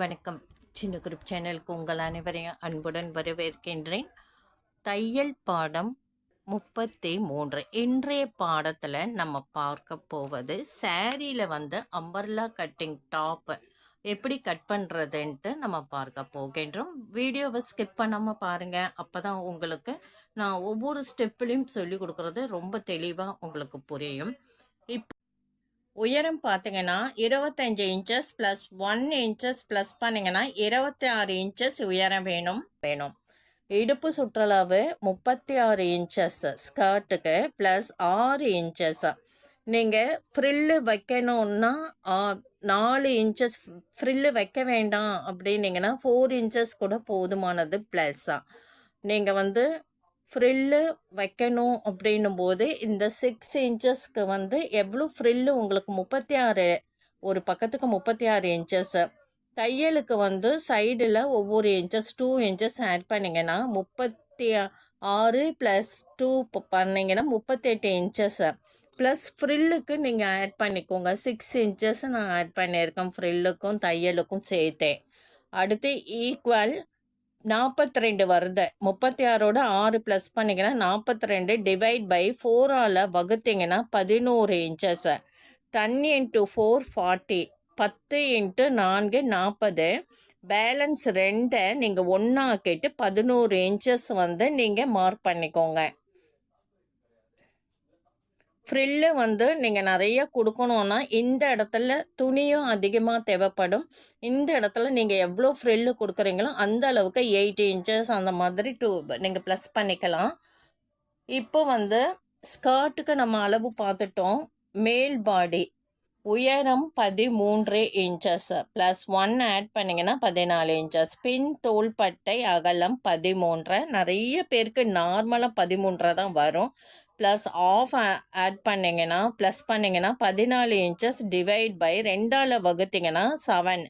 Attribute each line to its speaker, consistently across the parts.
Speaker 1: வணக்கம். சின்ன குரூப் சேனலுக்கு உங்கள் அனைவரையும் அன்புடன் வரவேற்கின்றேன். தையல் பாடம் முப்பத்தி மூன்று. இன்றைய பாடத்தில் நம்ம பார்க்க போவது சேரீயில் வந்து அம்பர்லா கட்டிங் டாப்பு எப்படி கட் பண்ணுறதுன்ட்டு நம்ம பார்க்க போகின்றோம். வீடியோவை ஸ்கிப் பண்ணாமல் பாருங்கள் அப்போ தான் உங்களுக்கு நான் ஒவ்வொரு ஸ்டெப்லையும் சொல்லி கொடுக்குறது ரொம்ப தெளிவாக உங்களுக்கு புரியும். இப்போ உயரம் பார்த்தீங்கன்னா இருபத்தஞ்சி inches plus one inches plus பண்ணிங்கன்னா இருபத்தி ஆறு இன்ச்சஸ் உயரம் வேணும் வேணும். இடுப்பு சுற்றளவு முப்பத்தி ஆறு இன்ச்சஸ் ஸ்கர்ட்டுக்கு ப்ளஸ் ஆறு இன்ச்சஸ் நீங்கள் ஃப்ரில்லு வைக்கணுன்னா நாலு இன்ச்சஸ் ஃப்ரில்லு வைக்க வேண்டாம் அப்படின்னீங்கன்னா ஃபோர் இன்ச்சஸ் கூட போதுமானது ப்ளஸ்ஸாக நீங்கள் வந்து ஃப்ரில்லு வைக்கணும் அப்படின்னும் போது இந்த சிக்ஸ் இன்ச்சஸ்க்கு வந்து எவ்வளோ ஃப்ரில்லு உங்களுக்கு முப்பத்தி ஆறு ஒரு பக்கத்துக்கு முப்பத்தி ஆறு இன்ச்சஸ்ஸு தையலுக்கு வந்து சைடில் ஒவ்வொரு இன்ச்சஸ் டூ இன்ச்சஸ் ஆட் பண்ணிங்கன்னா முப்பத்தி ஆறு ப்ளஸ் டூ பண்ணிங்கன்னா முப்பத்தெட்டு இன்ச்சஸ்ஸு ப்ளஸ் ஃப்ரில்லுக்கு நீங்கள் ஆட் பண்ணிக்கோங்க. சிக்ஸ் இன்ச்சஸ் நான் ஆட் பண்ணியிருக்கேன் ஃப்ரில்லுக்கும் தையலுக்கும் சேர்த்தேன் அடுத்து ஈக்குவல் நாற்பத்தி ரெண்டு வருது. முப்பத்தி ஆறோட ஆறு ப்ளஸ் பண்ணிங்கன்னா நாற்பத்தி ரெண்டு டிவைட் பை ஃபோரால் வகுத்தீங்கன்னா பதினோரு inches ten into four forty பத்து இன்ட்டு நான்கு நாற்பது பேலன்ஸ் ரெண்டை நீங்கள் ஒன்றாக்கிட்டு பதினோரு இன்ச்சஸ் வந்து நீங்கள் மார்க் பண்ணிக்கோங்க. ஃப்ரில்லு வந்து நீங்கள் நிறைய கொடுக்கணுன்னா இந்த இடத்துல துணியும் அதிகமாக தேவைப்படும். இந்த இடத்துல நீங்கள் எவ்வளோ ஃப்ரில்லு கொடுக்குறீங்களோ அந்த அளவுக்கு எயிட் இன்ச்சஸ் அந்த மாதிரி டூ நீங்கள் ப்ளஸ் பண்ணிக்கலாம். இப்போ வந்து ஸ்கர்ட்டுக்கு நம்ம அளவு பார்த்துட்டோம். மேல் பாடி உயரம் பதிமூன்று இன்ச்சஸ் ப்ளஸ் ஒன் ஆட் பண்ணிங்கன்னா பதினாலு இன்ச்சஸ் பின் தோள்பட்டை அகலம் பதிமூன்று நிறைய பேருக்கு நார்மலாக பதிமூன்றரை தான் வரும். ப்ளஸ் ஆஃப் ஆட் பண்ணிங்கன்னா ப்ளஸ் பண்ணிங்கன்னா பதினாலு இன்ச்சஸ் டிவைட் பை ரெண்டால் வகுத்திங்கன்னா seven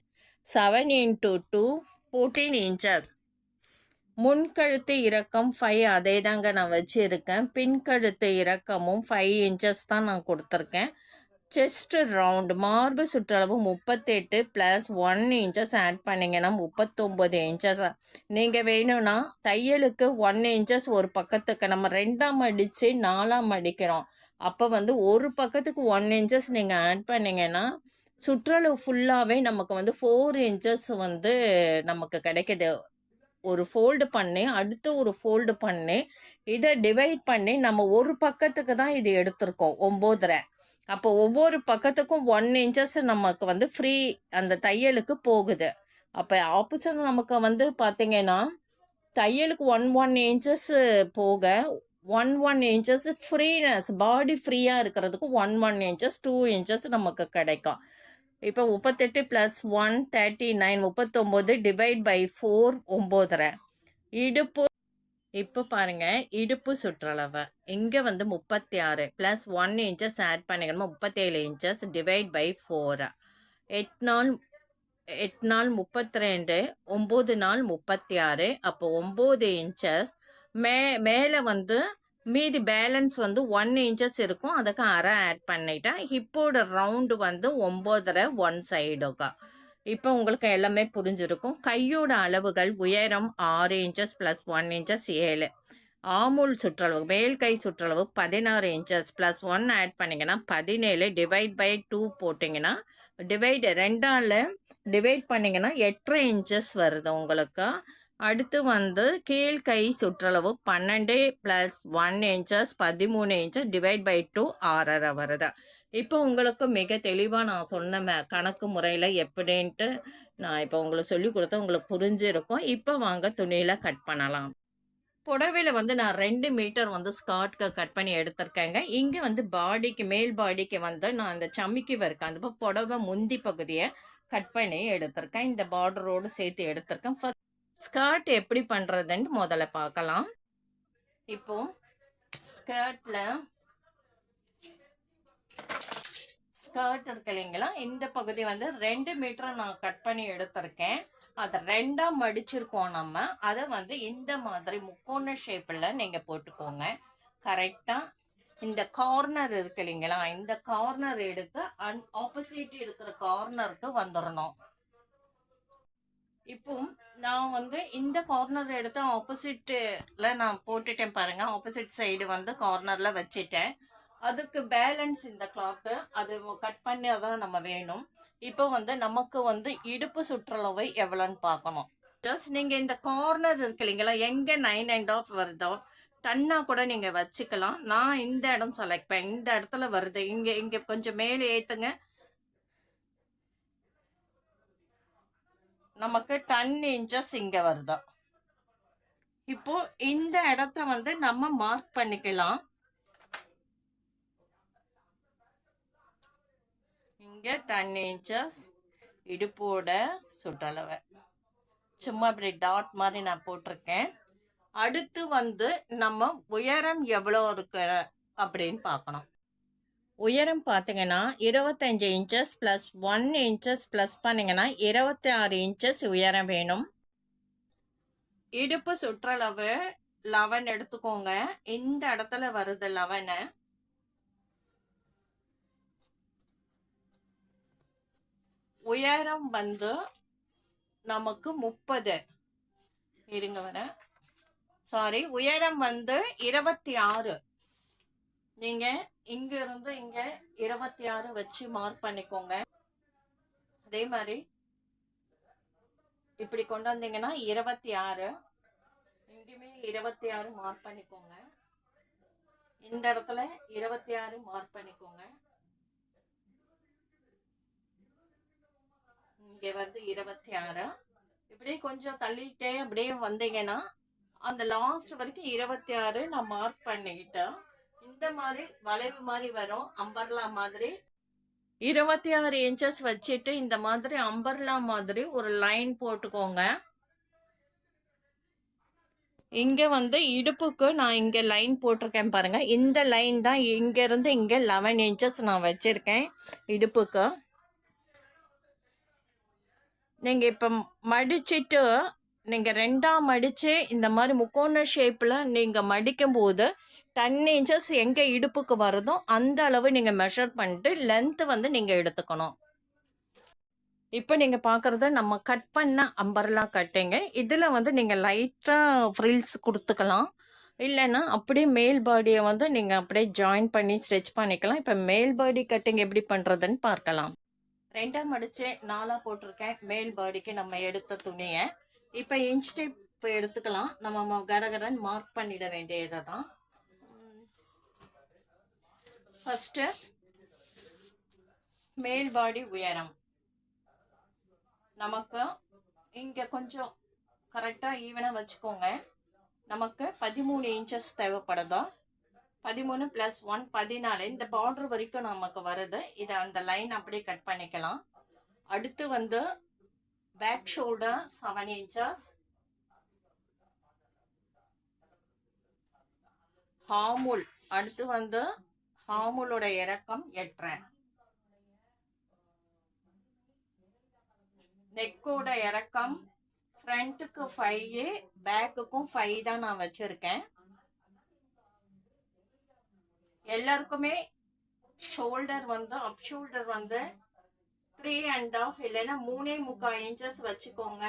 Speaker 1: seven into two fourteen inches முன்கழுத்து இறக்கம் ஃபைவ் அதே தாங்க நான் வச்சுருக்கேன். பின்கழுத்து இறக்கமும் ஃபைவ் இன்ச்சஸ் தான் நான் கொடுத்துருக்கேன். செஸ்ட் ரவுண்ட் மார்பு சுற்றளவு முப்பத்தெட்டு ப்ளஸ் ஒன் இன்ச்சஸ் ஆட் பண்ணிங்கன்னா முப்பத்தொம்பது இன்ச்சஸ் நீங்கள் வேணும்னா தையலுக்கு ஒன் இன்ச்சஸ் ஒரு பக்கத்துக்கு. நம்ம ரெண்டாம் அடித்து நாலாம் அடிக்கிறோம். அப்போ வந்து ஒரு பக்கத்துக்கு ஒன் இன்ச்சஸ் நீங்கள் ஆட் பண்ணிங்கன்னா சுற்றளவு ஃபுல்லாகவே நமக்கு வந்து ஃபோர் இன்ச்சஸ் வந்து நமக்கு கிடைக்கிது. ஒரு ஃபோல்டு பண்ணி அடுத்து ஒரு ஃபோல்டு பண்ணி இதை டிவைட் பண்ணி நம்ம ஒரு பக்கத்துக்கு தான் இது எடுத்திருக்கோம் ஒம்போதரை அப்போ ஒவ்வொரு பக்கத்துக்கும் ஒன் இன்ச்சஸ் நமக்கு வந்து ஃப்ரீ அந்த தையலுக்கு போகுது. அப்போ ஆப்போசிட் நமக்கு வந்து பார்த்திங்கன்னா தையலுக்கு ஒன் ஒன் இன்ச்சஸ் போக one one inches freeness body ஃப்ரீயாக இருக்கிறதுக்கு one one inches two inches நமக்கு கிடைக்கும். இப்போ முப்பத்தெட்டு ப்ளஸ் ஒன் தேர்ட்டி நைன் முப்பத்தொம்போது டிவைட் பை ஃபோர் ஒம்போதரை. இடுப்பு இப்போ பாருங்கள் இடுப்பு சுற்றளவு. இங்கே வந்து முப்பத்தி ஆறு ப்ளஸ் ஒன் இன்ச்சஸ் ஆட் பண்ணிக்கணுமா? முப்பத்தேழு இன்ச்சஸ் டிவைட் பை ஃபோர் எட்டு நாள் எட்டு நாள் முப்பத்தி ரெண்டு ஒம்பது நாள் முப்பத்தி ஆறு அப்போ ஒம்பது இன்ச்சஸ் மே மேலே வந்து மீதி பேலன்ஸ் வந்து ஒன் இன்ச்சஸ் இருக்கும். அதுக்கு அரை ஆட் பண்ணிட்டேன் ஹிப்போட ரவுண்டு வந்து ஒம்போதரை ஒன் சைடுக்கா இப்போ உங்களுக்கு எல்லாமே புரிஞ்சிருக்கும். கையோட அளவுகள் உயரம் ஆறு இன்ச்சஸ் ப்ளஸ் ஒன் இன்ச்சஸ் ஏழு. ஆமூல் சுற்றளவு மேல் கை சுற்றளவு பதினாறு இன்ச்சஸ் ப்ளஸ் ஒன் ஆட் பண்ணிங்கன்னா பதினேழு டிவைட் பை டூ போட்டிங்கன்னா டிவைட் ரெண்டால் டிவைட் பண்ணிங்கன்னா எட்டரை இன்ச்சஸ் வருது உங்களுக்கு. அடுத்து வந்து கீழ் கை சுற்றளவு பன்னெண்டு ப்ளஸ் ஒன் இன்ச்சஸ் பதிமூணு இன்ச்சஸ் டிவைட் பை டூ ஆறரை வருது. இப்போ உங்களுக்கு மிக தெளிவாக நான் சொன்ன கணக்கு முறையில் எப்படின்ட்டு நான் இப்போ உங்களுக்கு சொல்லி கொடுத்தா உங்களுக்கு புரிஞ்சிருக்கும். இப்போ வாங்க துணியில் கட் பண்ணலாம். புடவையில் வந்து நான் ரெண்டு மீட்டர் வந்து ஸ்கார்ட்க்கு கட் பண்ணி எடுத்திருக்கேங்க. இங்கே வந்து பாடிக்கு மேல் பாடிக்கு வந்து நான் அந்த சமிக்கி வரைக்கும் அந்த புடவை முந்தி பகுதியை கட் பண்ணி எடுத்திருக்கேன். இந்த பார்டரோடு சேர்த்து எடுத்திருக்கேன். ஃபஸ்ட் ஸ்கர்ட் எப்படி பண்ணுறதுன்னு முதல்ல பார்க்கலாம். இப்போது ஸ்கர்ட்டில் ஸ்கர்ட் இருக்கு இல்லைங்களா? இந்த பகுதி வந்து ரெண்டு மீட்டரை நான் கட் பண்ணி எடுத்திருக்கேன். அதை ரெண்டாக மடிச்சிருக்கோம் நம்ம. அதை வந்து இந்த மாதிரி முக்கோண ஷேப்பில் நீங்கள் போட்டுக்கோங்க. கரெக்டாக இந்த கார்னர் இருக்கு இல்லைங்களா? இந்த கார்னர் எடுத்து அன் ஆப்போசிட் இருக்கிற கார்னருக்கு வந்துடணும் இப்போ நான் வந்து இந்த கார்னர் எடுத்து ஆப்போசிட்டில் நான் போட்டுட்டேன் பாருங்க. ஆப்போசிட் சைடு வந்து கார்னரில் வச்சிட்டேன். அதுக்கு பேலன்ஸ் இந்த கிளாத்து அது கட் பண்ணி தான் நம்ம வேணும். இப்போ வந்து நமக்கு வந்து இடுப்பு சுற்றளவை எவ்வளோன்னு பார்க்கணும். ஜஸ்ட் நீங்கள் இந்த கார்னர் இருக்கு இல்லைங்களா எங்கே நைன் அண்ட் ஆஃப் வருதோ டன்னா கூட நீங்கள் வச்சுக்கலாம். நான் இந்த இடம் செலக்ட் பண்ணேன் இந்த இடத்துல வருது. இங்கே இங்கே கொஞ்சம் மேலே ஏற்றுங்க நமக்கு டென் இன்ச்சஸ் இங்கே வருதா. இப்போ இந்த இடத்த வந்து நம்ம மார்க் பண்ணிக்கலாம். இங்கே டென் இன்ச்சஸ் இடுப்போட சுற்றளவு சும்மா இப்படி டாட் மாதிரி நான் போட்டிருக்கேன். அடுத்து வந்து நம்ம உயரம் எவ்வளோ இருக்கு அப்படின்னு பார்க்கணும். உயரம் பார்த்தீங்கன்னா இருபத்தஞ்சு inches plus one inches plus பண்ணிங்கன்னா இருபத்தி ஆறு இன்ச்சஸ் உயரம் வேணும். இடுப்பு சுற்றளவு லெவன் எடுத்துக்கோங்க. இந்த இடத்துல வருது லெவனு. உயரம் வந்து நமக்கு முப்பது. இருங்க வர. சாரி உயரம் வந்து இருபத்தி ஆறு. நீங்க இங்க இருந்து இங்க இருபத்தி ஆறு வச்சு மார்க் பண்ணிக்கோங்க. அதே மாதிரி இப்படி கொண்டு வந்தீங்கன்னா இருபத்தி ஆறு. இங்கேயுமே இருபத்தி ஆறு மார்க் பண்ணிக்கோங்க. இந்த இடத்துல இருபத்தி ஆறு மார்க் பண்ணிக்கோங்க. இங்கே வந்து இருபத்தி ஆறு இப்படியே கொஞ்சம் தள்ளிட்டே அப்படியே வந்தீங்கன்னா அந்த லாஸ்ட் வரைக்கும் இருபத்தி ஆறு நான் மார்க் பண்ணிக்கிட்டேன். இந்த மாதிரி வளைவு மாதிரி வரும். அம்பர்லா மாதிரி. இருபத்தி ஆறு இன்ச்சஸ் வச்சுட்டு இந்த மாதிரி அம்பர்லா மாதிரி ஒரு லைன் போட்டுக்கோங்க. இங்கே வந்து இடுப்புக்கு நான் இங்கே லைன் போட்டிருக்கேன் பாருங்கள் இந்த லைன் தான் இங்கேருந்து இங்கே லெவன் இன்ச்சஸ் நான் வச்சுருக்கேன் இடுப்புக்கு. நீங்கள் இப்போ மடிச்சிட்டு நீங்கள் ரெண்டாக மடித்து இந்த மாதிரி முக்கோண ஷேப்பில் நீங்கள் மடிக்கும் போது டென் இன்ச்சஸ் எங்கே இடுப்புக்கு வருதோ அந்த அளவு நீங்கள் மெஷர் பண்ணிட்டு லென்த்து வந்து நீங்கள் எடுத்துக்கணும். இப்போ நீங்கள் பார்க்குறது நம்ம கட் பண்ண அம்பர்லா கட்டிங்க இதில் வந்து நீங்கள் லைட்டாக ஃப்ரில்ஸ் கொடுத்துக்கலாம். இல்லைன்னா அப்படியே மேல் பாடியை வந்து நீங்கள் அப்படியே ஜாயின் பண்ணி ஸ்ட்ரெச் பண்ணிக்கலாம். இப்போ மேல் பாடி கட்டிங் எப்படி பண்ணுறதுன்னு பார்க்கலாம். ரெண்டாம் அடிச்சு நாலாக போட்டிருக்கேன். மேல் பாடிக்கு நம்ம எடுத்த துணியை. இப்போ இன்ச் டேப் எடுத்துக்கலாம். நம்ம கடகடன் மார்க் பண்ணிட வேண்டியதை தான். ஃபஸ்ட்டு மேல் பாடி உயரம். நமக்கு இங்கே கொஞ்சம் கரெக்டாக ஈவனாக வச்சுக்கோங்க. நமக்கு பதிமூணு இன்ச்சஸ் தேவைப்படுதோ? பதிமூணு ப்ளஸ் ஒன் பதினாலு. இந்த பார்டர் வரைக்கும் நமக்கு வருது. இதை அந்த லைன் அப்படியே கட் பண்ணிக்கலாம். அடுத்து வந்து பேக் ஷோல்டர் செவன் இன்ச்சஸ் ஹாமுல் அடுத்து வந்து ஹாமுலோட இறக்கம் எட்டரை. நெக்கோட இறக்கம் ஃப்ரண்ட்டுக்கு ஃபைவ் பேக்குக்கும் ஃபைவ் தான் நான் வச்சுருக்கேன். எல்லாருக்குமே ஷோல்டர் வந்து அப் ஷோல்டர் வந்து த்ரீ அண்ட் ஆஃப் இல்லைன்னா மூணே முக்கால் இன்ச்சஸ் வச்சுக்கோங்க.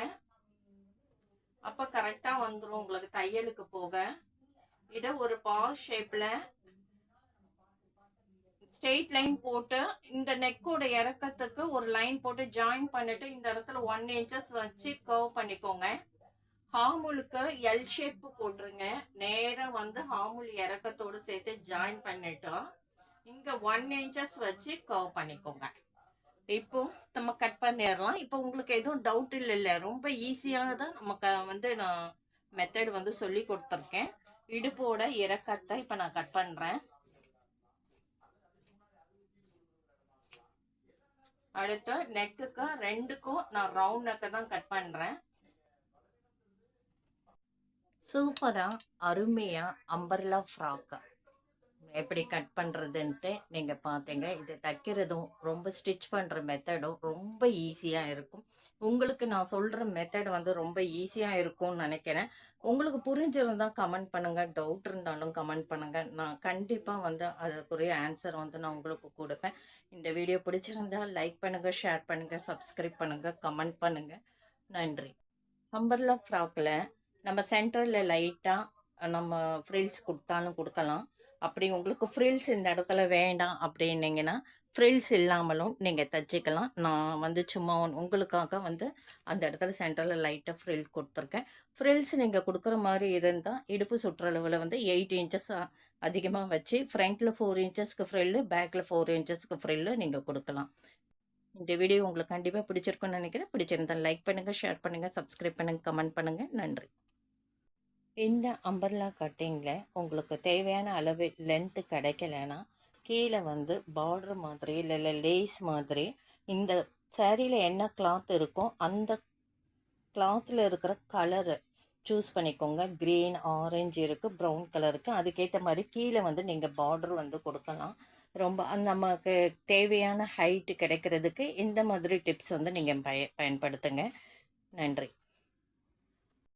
Speaker 1: அப்போ கரெக்டாக வந்துடும் உங்களுக்கு தையலுக்கு போக. இதை ஒரு பால் ஷேப்பில் ஸ்ட்ரெயிட் லைன் போட்டு இந்த நெக்கோட இறக்கத்துக்கு ஒரு லைன் போட்டு ஜாயின் பண்ணிட்டு இந்த இடத்துல ஒன் இன்ச்சஸ் வச்சு கர்வ் பண்ணிக்கோங்க. ஹாமுலுக்கு எல் ஷேப் போட்டுருங்க. நேரம் வந்து ஹாமுல் இறக்கத்தோடு சேர்த்து ஜாயின் பண்ணிட்டோம். இங்கே ஒன் இன்ச்சஸ் வச்சு கவ் பண்ணிக்கோங்க. இப்போ நம்ம கட் பண்ணிடலாம். இப்போ உங்களுக்கு எதுவும் டவுட் இல்லை இல்லை ரொம்ப ஈஸியாக தான் நமக்கு வந்து நான் மெத்தட் வந்து சொல்லி கொடுத்துருக்கேன். இடுப்போட இறக்கத்தை இப்போ நான் கட் பண்ணுறேன் அடுத்து நெக்குக்கு ரெண்டுக்கும் நான் ரவுண்ட் நெக்கை தான் கட் பண்ணுறேன் சூப்பராக அருமையாக அம்பர்லா ஃப்ராக்காக எப்படி கட் பண்ணுறதுன்ட்டு நீங்கள் பார்த்தீங்க இது தைக்கிறதும் ரொம்ப ஸ்டிச் பண்ணுற மெத்தடும் ரொம்ப ஈஸியாக இருக்கும். உங்களுக்கு நான் சொல்கிற மெத்தட் வந்து ரொம்ப ஈஸியாக இருக்கும்னு நினைக்கிறேன். உங்களுக்கு புரிஞ்சிருந்தால் கமெண்ட் பண்ணுங்கள் டவுட் இருந்தாலும் கமெண்ட் பண்ணுங்கள் நான் கண்டிப்பாக வந்து அதுக்குரிய ஆன்சர் வந்து நான் உங்களுக்கு கொடுப்பேன். இந்த வீடியோ பிடிச்சிருந்தா லைக் பண்ணுங்கள் ஷேர் பண்ணுங்கள் சப்ஸ்கிரைப் பண்ணுங்கள் கமெண்ட் பண்ணுங்கள் நன்றி. அம்பர்லா ஃப்ராக்கில் நம்ம சென்டரில் லைட்டாக நம்ம ஃப்ரில்ஸ் கொடுத்தாலும் கொடுக்கலாம். அப்படி உங்களுக்கு ஃப்ரில்ஸ் இந்த இடத்துல வேண்டாம் அப்படின்னீங்கன்னா ஃப்ரில்ஸ் இல்லாமலும் நீங்கள் தச்சுக்கலாம். நான் வந்து சும்மா உங்களுக்காக வந்து அந்த இடத்துல சென்டரில் லைட்டாக ஃப்ரில் கொடுத்துருக்கேன். ஃப்ரில்ஸ் நீங்கள் கொடுக்குற மாதிரி இருந்தால் இடுப்பு சுற்றளவில் வந்து எயிட் இன்ச்சஸ் அதிகமாக வச்சு ஃப்ரண்ட்டில் ஃபோர் இன்ச்சஸ்க்கு ஃப்ரில்லு பேக்கில் ஃபோர் இன்ச்சஸ்க்கு ஃப்ரில்லு நீங்கள் கொடுக்கலாம். இந்த வீடியோ உங்களுக்கு கண்டிப்பாக பிடிச்சிருக்குன்னு நினைக்கிறேன். பிடிச்சிருந்தா லைக் பண்ணுங்கள் ஷேர் பண்ணுங்கள் சப்ஸ்கிரைப் பண்ணுங்கள் கமெண்ட் பண்ணுங்கள் நன்றி. இந்த அம்பர்லா கட்டிங்கில் உங்களுக்கு தேவையான அளவு லென்த்து கிடைக்கலன்னா கீழே வந்து பார்டர் மாதிரி இல்லை இல்லை லேஸ் மாதிரி இந்த சேரீயில் என்ன கிளாத் இருக்கோ அந்த கிளாத்தில் இருக்கிற கலரு சூஸ் பண்ணிக்கோங்க. க்ரீன் ஆரஞ்சு இருக்குது ப்ரௌன் கலர் இருக்குது அதுக்கேற்ற மாதிரி கீழே வந்து நீங்கள் பார்டர் வந்து கொடுக்கலாம். ரொம்ப நமக்கு தேவையான ஹைட்டு கிடைக்கிறதுக்கு இந்த மாதிரி டிப்ஸ் வந்து நீங்கள் பய பயன்படுத்துங்க. நன்றி.